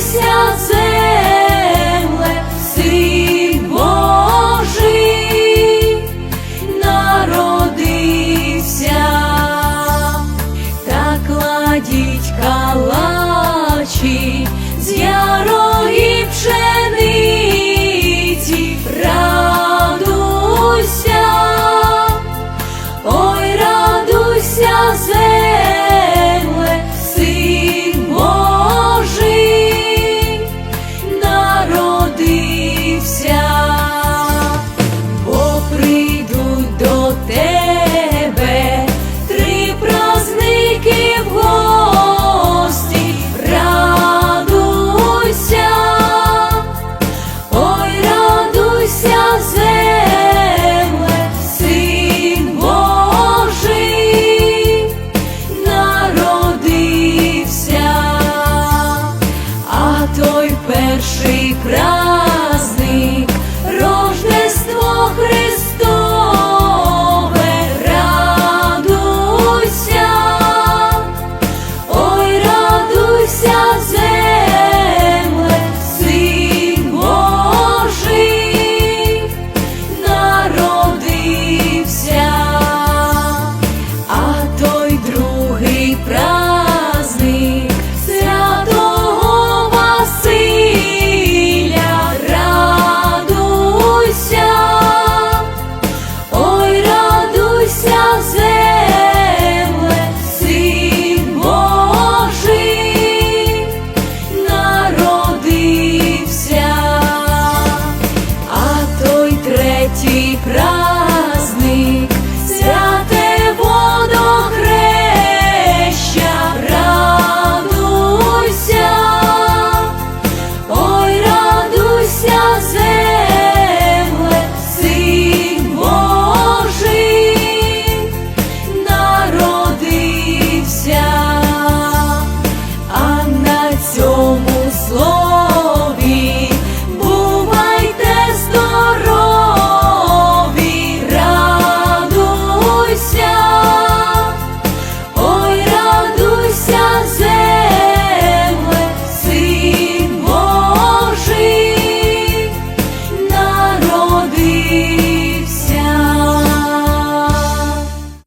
Вся земле, Син Божий народився, та кладіть калачі з ярої пшениці. Правда